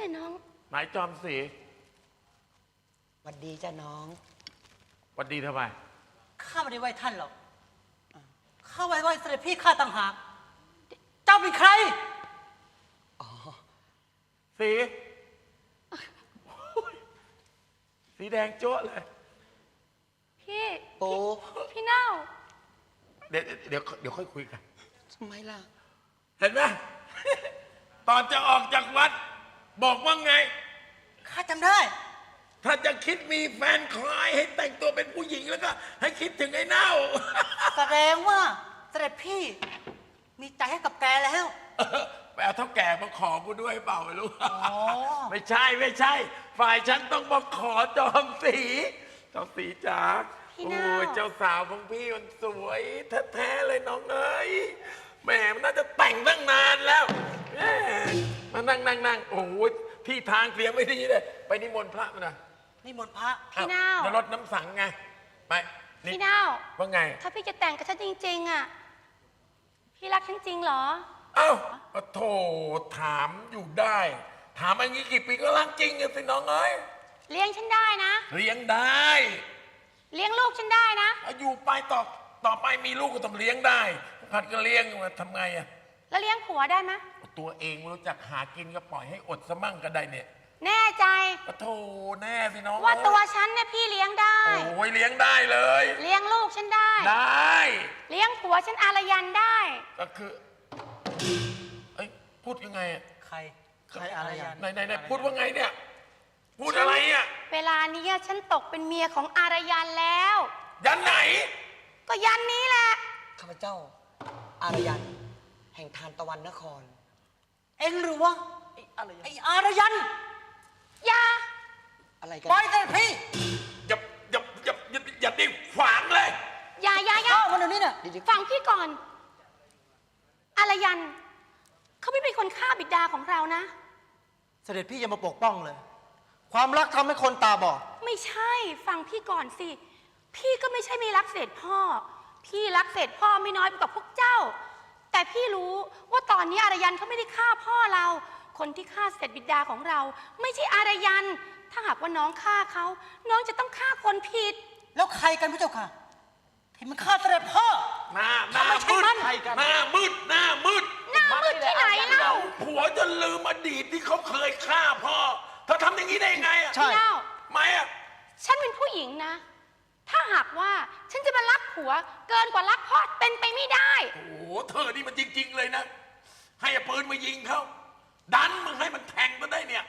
แหละน้อง ไหนจอมสีหวัดดีจ้ะน้อง หวัดดีทำไม ข้าไม่ได้ไหว้ท่านหรอก ข้าไหว้ไหว้เสด็จพี่ข้าต่างหาก เจ้าเป็นใคร สี สีแดงโจ๊ะเลย พี่ปูพี่เน่าเดี๋ยวเดี๋ยวเดี๋ยวค่อยคุยกัน ทำไมล่ะ เห็นไหม ตอนจะออกจากวัด บอกว่าไง ข้าจำได้ ถ้าจะคิดมีแฟนคลายให้แต่งตัวเป็นผู้หญิงแล้วก็ ให้คิดถึงไอ้เน่า แสดงว่าเสด็จพี่ มีใจให้กับแกแล้ว ไปเอาเท่าแก่มาขอกูด้วยเปล่าไม่รู้อ๋อ ไม่ใช่ไม่ใช่ ฝ่ายฉันต้องมาขอจอมสีจอมสีจ๋าพี่โอ้เน่า ยเจ้าสาวของพี่มันสวยแท้ๆเลยน้องเอ้ยแหมมันน่าจะแต่งตั้งนานแล้วแหม มานั่งนั่งนั่งโอ้ยที่ทางเสียไม่ดีเลย ไปนิมนต์พระมาหน่อยนี่มนต์พระ พี่เน่า อ้วจะลดน้ำสังไง ไปนี่พี่เน่า ว่าไง ถ้าพี่จะแต่งกับฉันจริงๆอะพี่รักฉันจริงเหรอ เอ้าปะโถถามอยู่ได้ ถามอย่างนี้กี่ปีก็รักจริงอะสิน้องเอ้ยเลี้ยงฉันได้นะ เลี้ยงได้เลี้ยงลูกฉันได้นะ เอาอยู่ไปต่อต่อไปมีลูกก็ต้องเลี้ยงได้ผัดก็เลี้ยงมาทำไงอะแล้วเลี้ยงผัวได้ไหม ตัวเองไม่รู้จักหากินก็ปล่อยให้อดซะมั่งก็ได้เนี่ยแน่ใจ ปะโถแน่สิน้องว่าเอ้ยตัวฉันเนี่ยพี่เลี้ยงได้ โอ้ยเลี้ยงได้เลย เลี้ยงลูกฉันได้ ได้ เลี้ยงผัวฉันอารยันได้ ก็คือเอ้ยพูดยังไงอะใคร ใครอะไรยันไหนไหนไหนพูดว่าไงเนี่ย พูดอะไรอะเวลานี้ฉันตกเป็นเมียของอารยันแล้ว ยันไหน ก็ยันนี้แหละ ข้าพเจ้า อารยัน แห่งทานตะวันนคร เอ็งหรือวะไอ้อะไรไอ้อารยันอย่าอะไรกัน ปล่อยเสด็จพี่อย่าอย่าอย่าอย่าอย่าดิ้นขวางเลยอย่าอย่าอย่าเข้ามาเดี๋ยวนี้น่ะฟังพี่ก่อน อารยัน เขาไม่เป็นคนฆ่าบิดาของเรานะ เสด็จพี่อย่ามาปกป้องเลย ความรักทำให้คนตาบอด ไม่ใช่ ฟังพี่ก่อนสิ พี่ก็ไม่ใช่ไม่รักเศษพ่อ พี่รักเศษพ่อไม่น้อยไปกว่าพวกเจ้า แต่พี่รู้ว่าตอนนี้อารยันเขาไม่ได้ฆ่าพ่อเรา คนที่ฆ่าเศษบิดาของเรา ไม่ใช่อารยัน ถ้าหากว่าน้องฆ่าเขาน้องจะต้องฆ่าคนผิด แล้วใครกันพระเจ้าค่ะที่มันฆ่าเสด็จพ่อ หน้าหน้าไม่ใช่มืดมัน หน้ามืดหน้ามืดหน้ามืดที่ไหนเล่าผัวจะลืมอดีตที่เขาเคยฆ่าพ่อเธอทำอย่างนี้ได้ยังไงอะใช่พี่เล่า ไม่อะฉันเป็นผู้หญิงนะ ถ้าหากว่าฉันจะมารักผัว เกินกว่ารักพ่อเป็นไปไม่ได้ โอ้โหเธอนี่มันจริง ๆ เลยนะ ให้เอาปืนมายิงเขาดันมึงให้มันแทงก็ได้เนี่ย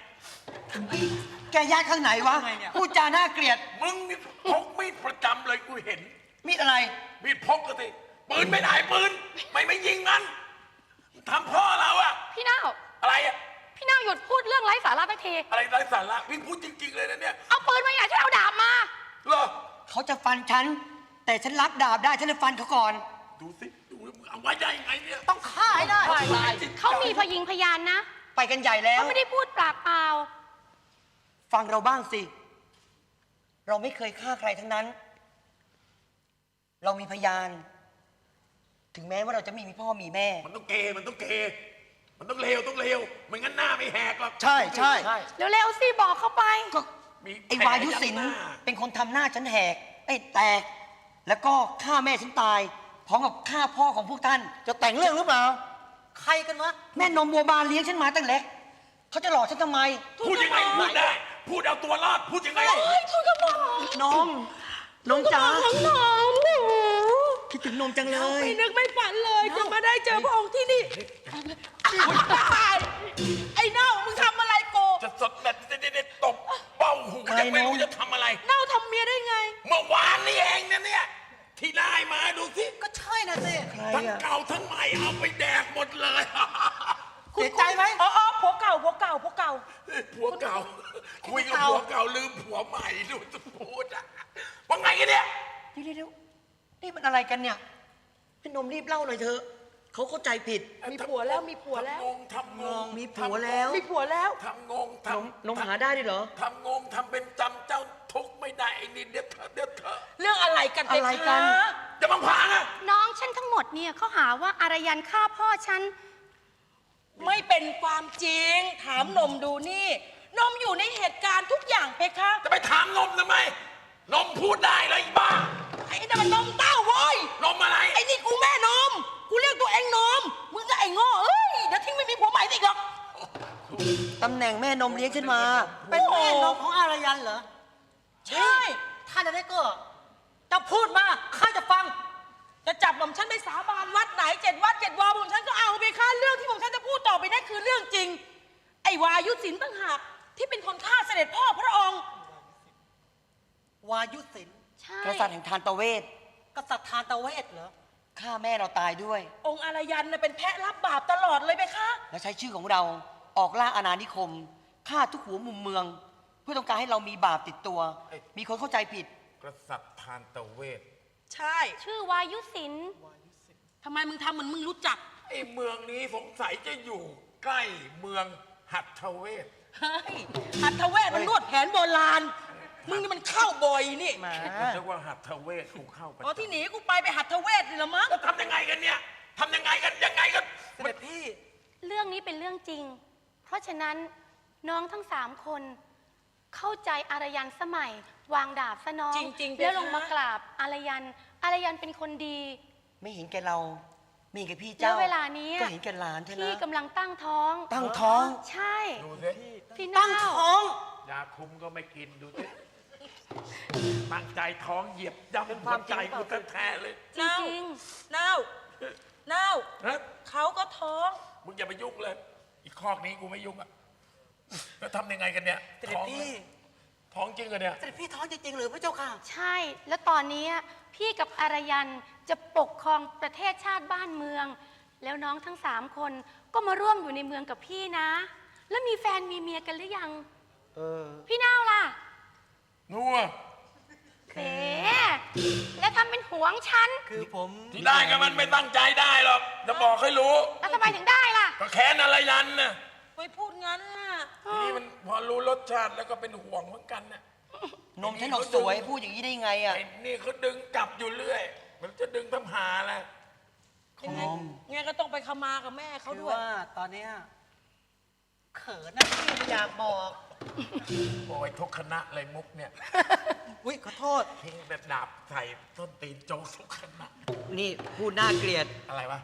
แกยัดข้างไหนวะไงเนี่ย พูดจาน่าเกลียด มึงนี่พกมีดประจำเลยกูเห็น มีดอะไร มีดพกก็สิปืนไม่ไหนปืน ไม่ไม่ยิงมันทำพ่อเราอะพี่เน่าอะไรอะพี่เน่าหยุดพูดเรื่องไร้สาระสักทีอะไรไร้สาระพี่พูดจริง ๆ เลยนะเนี่ยเอาปืนมาอย่าฉันเอาดาบมา เหรอ เขาจะฟันฉัน แต่ฉันรับดาบได้ฉันเลยฟันเขาก่อน ดูสิ ดูแล้วมึงเอาไว้ได้ยังไงเนี่ยต้องฆ่าให้ได้เขามีพยิงพยานนะไปกันใหญ่แล้ว เขาไม่ได้พูดปากเปล่า ฟังเราบ้างสิ เราไม่เคยฆ่าใครทั้งนั้น เรามีพยาน ถึงแม้ว่าเราจะไม่มีพ่อมีแม่ มันต้องเกย์มันต้องเกย์มันต้องเลวต้องเลวไม่งั้นหน้าไม่แหกหรอก ใช่ใช่ เร็วๆสิบอกเขาไป ก็ มีไอ้วายุศิลป์เป็นคนทำหน้าฉันแหกไอ้แตก แล้วก็ฆ่าแม่ฉันตายพร้อมกับฆ่าพ่อของพวกท่าน จะแต่งเรื่องหรือเปล่า ใครกันวะ แม่นมบัวบานเลี้ยงฉันมาตั้งเล็ก เขาจะหลอกฉันทำไม พูดยังไงพูดได้ พูดเอาตัวรอด พูดยังไงนมนมจ๋าของน้องหนูคิดถึงนมจังเลย ไม่นึกไม่ฝันเลยจะมาได้เจอพระองค์ที่นี่ไอ้เน่ามึงทำอะไรกู จะสดแบบเด็ดๆตบเบ้าหูใครยังไม่รู้น้องจะทำอะไร เน่าทำเมียได้ไง เมื่อวานนี่เองนะเนี่ย ที่ได้มาดูสิก็ใช่นะสิใครทั้งอะเก่าทั้งใหม่เอาไปแดกหมดเลยเสียใจไหมอ๋ออ๋อผัวเก่าผัวเก่าผัวเก่าผัวเก่า คุยกับผัวเก่าลืมผัวใหม่ดูจะพูดอะว่าไงกันเนี่ยเดี๋ยวเดี๋ยวนี่มันอะไรกันเนี่ยพี่นมรีบเล่าหน่อยเถอะ เขาเข้าใจผิด มีผัวแล้วมีผัวแล้ว ทำงงทำงงมีผัวแล้ว มีผัวแล้ว ทำงงนมทำนมหาได้ด้วยเหรอ ทำงงทำเป็นจำเจ้าทุกข์ไม่ได้ไอ้นี่เดี๋ยวเถอะเดี๋ยวเถอะเรื่องอะไรกันอะไรกันเพคะจะมาพางอะน้องฉันทั้งหมดเนี่ยเขาหาว่าอารยันฆ่าพ่อฉัน ไม่เป็นความจริง ถามนมดูนี่ นมอยู่ในเหตุการณ์ทุกอย่างเพคะ จะไปถามนมทำไมนมพูดได้เลยอีบ้า ไอ้นั่นมันนมเต้าโว้ย นมอะไร ไอ้นี่กูแม่นม กูเรียกตัวเองนม มึงก็ไอ้โง่เอ้ย เดี๋ยวทิ้งไม่มีผัวใหม่อีกหรอก ตำแหน่งแม่นมเลี้ยงขึ้นมา เป็นแม่นมของอารยันเหรอ ใช่ ท่านอะไรก็ จะพูดมาข้าจะฟัง จะจับหม่อมฉันไปสาบานวัดไหนเจ็ดวัดเจ็ดวาหม่อมฉันก็เอาไปค่าเรื่องที่หม่อมฉันจะพูดต่อไปนั่นคือเรื่องจริง ไอ้วายุศิลป์ต่างหากที่เป็นคนฆ่าเสด็จพ่อพระองค์ วายุศิลป์ใช่ กษัตริย์แห่งทานตะเวท กษัตริย์ทานตะเวทเหรอ ฆ่าแม่เราตายด้วย องค์อารยันน่ะเป็นแพะรับบาปตลอดเลยไปคะ และใช้ชื่อของเราออกล่าอาณานิคมฆ่าทุกหัวมุมเมือง เพื่อต้องการให้เรามีบาปติดตัวมีคนเข้าใจผิด กษัตริย์ทานตะเวทใช่ ชื่อวายุศิลป์ทำไมมึงทำเหมือนมึงรู้จัก ไอ้เมืองนี้สงสัยจะอยู่ใกล้เมืองหัตถเวท เฮ้ยหัตถเวทมันนวดแผนโบราณ มึงนี่มันเข้าบ่อยนี่มามันเรียกว่าหัตถเวทกูเข้าไปอ๋อที่หนีกูไปไปหัตถเวทนี่ละมั้งจะทำยังไงกันเนี่ยทำยังไงกันยังไงกันเสด็จพี่เรื่องนี้เป็นเรื่องจริง เพราะฉะนั้นน้องทั้งสามคน เข้าใจอารยันสมัย วางดาบซะน้องจริงๆแล้วเพคะลงมากราบอารยัน อารยันเป็นคนดี ไม่เห็นแก่เรา ไม่เห็นแก่พี่แล้เจ้าวเวลานี้ก็เห็นแก่หลานใช่ไหมพี่กำลังตั้งท้อง ตั้งท้อง ใช่ดูสิพี่ตั้น้างท้องยาคุมก็ไม่กินดูสิ ตั้งใจท้องเหยียบย่ำเป็นคหัวาวมจริใจงเปล่ากูแท้ๆเลย จริงนาวนาฮะ เขาก็ท้อง มึงอย่าไปยุ่งเลย อีกคอกนี้กูไม่ยุ่งอะแล้วทำยังไงกันเนี่ยเสด็จท้องพี่ท้องจริงเหรอเนี่ย เสด็จพี่ท้องจริงๆหรือพระเจ้าค่ะๆใช่ แล้วตอนนี้พี่กับอารยันจะปกครองประเทศชาติบ้านเมือง แล้วน้องทั้งสามคนก็มาร่วมอยู่ในเมืองกับพี่นะ แล้วมีแฟนมีเมียกันหรือยัง เออ พี่นาวล่ะ นัวเอ๋แล้วทำเป็นหวงฉัน คือผมที่ได้ก็มันไม่ตั้งใจได้หรอกจะบอกให้รู้ แล้วทำไมถึงได้ล่ะ ก็แค้นอะไรยันน่ะไปพูดงั้นน่ะทีนี้มันพอรู้รสชาติแล้วก็เป็นห่วงเหมือนกันน่ะนมฉันออกสวยพูดอย่างนี้ได้ไงอะไอ้นี่เขาดึงกลับอยู่เรื่อย มันจะดึงทำหาแหละยังไงนมยังไงก็ต้องไปขมากับแม่เขาคือด้วย ว่าตอนเนี้ย เขินนะพี่ไม่อยากบอกโอ้ยทุกคณะเลยมุกเนี่ยอุ้ยขอโทษ ทิ้งแบบดาบใส่ต้นตีนโจกทุกคณะนี่พูดน่าเกลียดอะไรวะ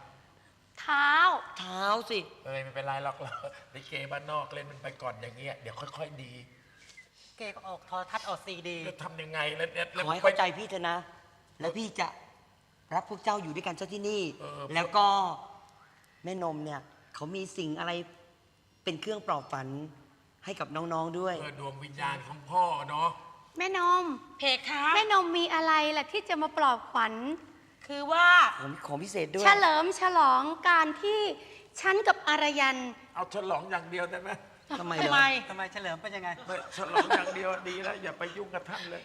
เท้า เท้าสิเอ้ยไม่เป็นไรหรอกเราลิเกบ้านนอกเล่นมันไปก่อนอย่างเงี้ยเดี๋ยวค่อยๆดีเกก็ออกโทอทัศน์ออกซีดี จะทำยังไงแล้วเนี่ยขแล้วอให้เข้าใจพี่เถอะนะ แล้วพี่จะรับพวกเจ้าอยู่ด้วยกันเจ้าที่นี่ เออ แล้วก็แม่นมเนี่ยเขามีสิ่งอะไร เป็นเครื่องปลอบฝันให้กับน้องๆด้วยเออดวงวิญญาณของพ่อเนาะ แม่นม เพคะ แม่นมมีอะไรล่ะที่จะมาปลอบขวัญ คือว่าของของพิเศษด้วย เฉลิมฉลองการที่ฉันกับอารยัน เอาฉลองอย่างเดียวได้ไหมทำไมทำเหรไมอทำไมเฉลิมเป็นยังไง ไม่ฉลองอย่างเดียวดีแล้ว อย่าไปยุ่งกับท่านเลย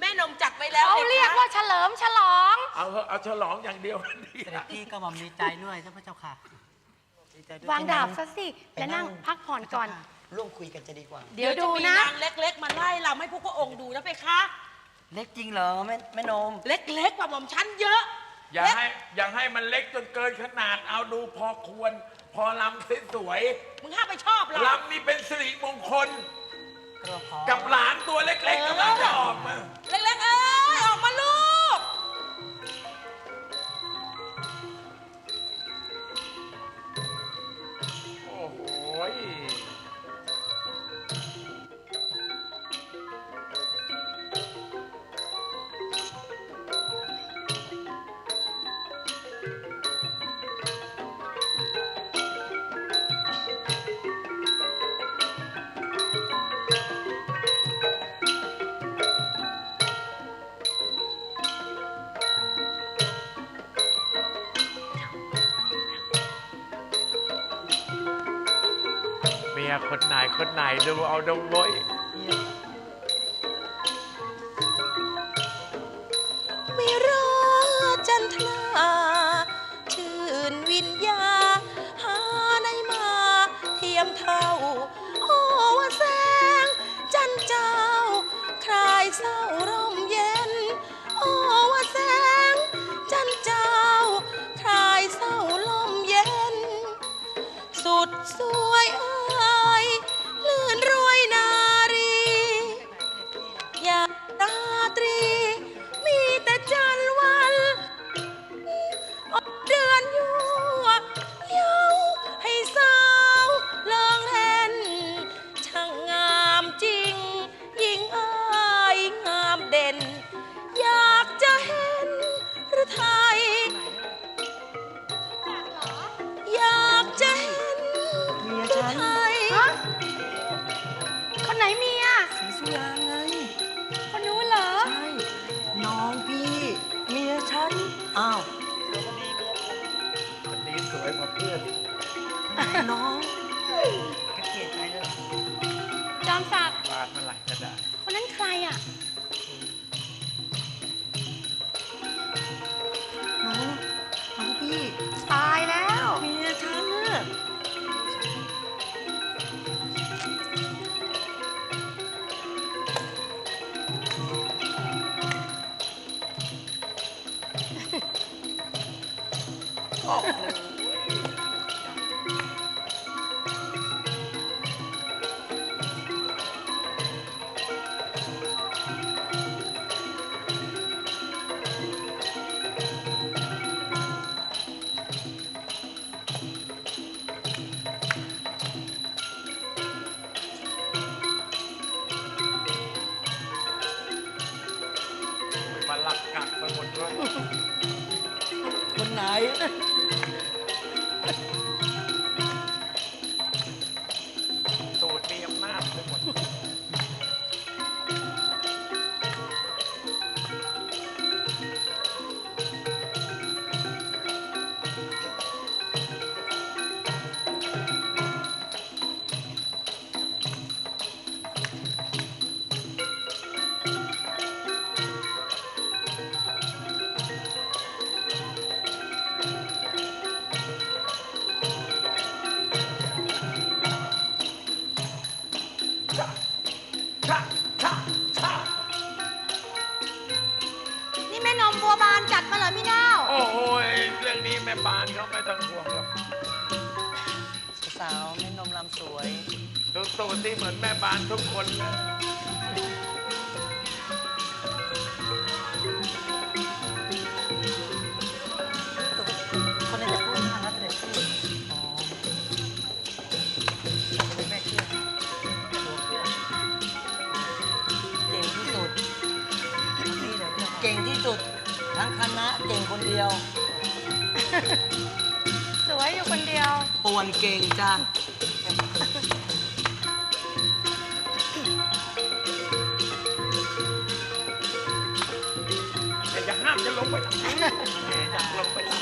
แม่นมจัดไปแล้วเขาพคะเรียกว่าเฉลิมฉลอง เอาเถอะเอาฉลองอย่างเดียวดีเสด็จละพี่ก็มามีใจด้วยท่านพระเจ้าค่ะดีใจด้วยวางดาบซะสิไปและนั่นั่งงพักผ่อนก่อน ร่วมคุยกันจะดีกว่า เดี๋ยวดูจมีนะ นางเล็ก ๆ มาไล่ลำให้พวกพระองค์ดูนะเพคะ เล็กจริงเหรอแม่แม่นม เล็กๆกว่าหม่อมฉันเยอะ อย่าเล็กให้อย่าให้มันเล็กจนเกินขนาดเอาดูพอควร พอลำสวยมึงห้ามไปชอบเรา ๆลำนี่เป็นสิริมงคลกระพอกับหลานตัวเล็กๆกำลังจะออกมา เล็กๆ ยคนไหนคนไหนดูเอาดงบอยไม่รอจันทนาชื่นวิญญา หาในมาเทียมเท่า โอ้ว่าแสง จันเจ้า คลายเศร้าร่มเย็น โอ้ว่าแสง จันเจ้า คลายเศร้าลมเย็น สุดอ พื่อนน้องเลยจอมศักดิ์ เขาไม่ต้องห่วงหรอกสาวแม่นมลำสวย ดูตูดที่เหมือนแม่ปานทุกคนเลยคนนี้จะพูดทางนัดเด็กพี่อ๋อเป็นแม่เชื่อตัวเชื่อเก่งที่สุด นี่เดี๋ยวเก่งที่สุดทั้งคณะเก่งคนเดียวสวยอยู่คน ควนเก่งจ้ะแต่จะห้ามจะลงไปทำไมอยากลงไปทำเล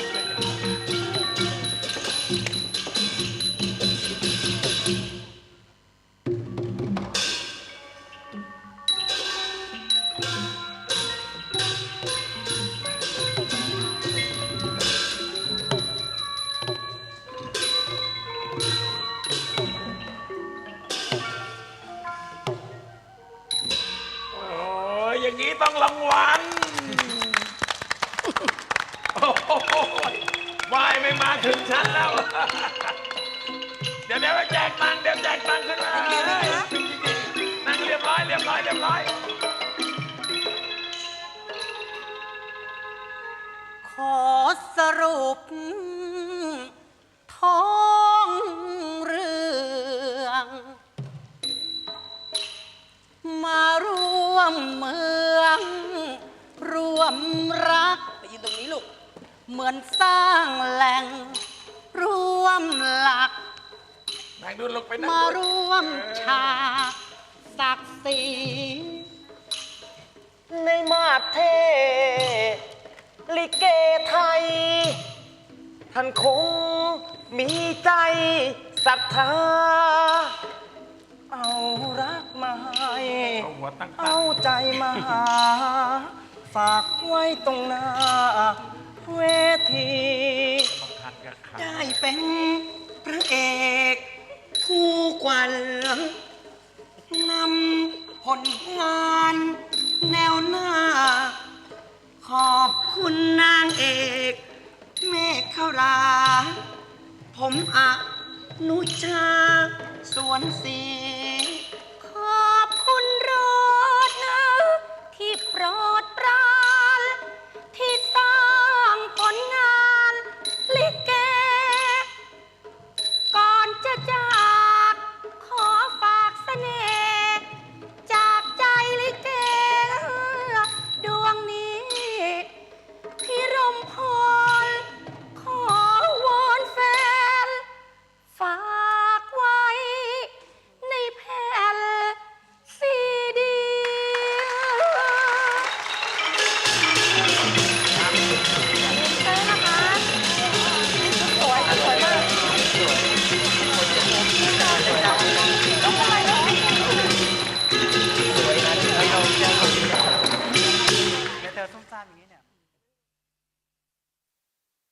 มือนสร้างแหล่งร่วมหลักนงดูลงไปนั่งมาดูร่วมฉากศักดิ์ศรีในมาดเท ลิเกไทย ท่านคงมีใจศรัทธา เอารักมาให้เอาหัวตั้งเอาใจมาหา ฝากไว้ตรงหน้า เวทีบังคันกับขาได้เป็นพระเอก ผู้กวันนำผลงานแนวหน้า ขอบคุณนางเอก เมฆขราผมอะนุชาสวนศรี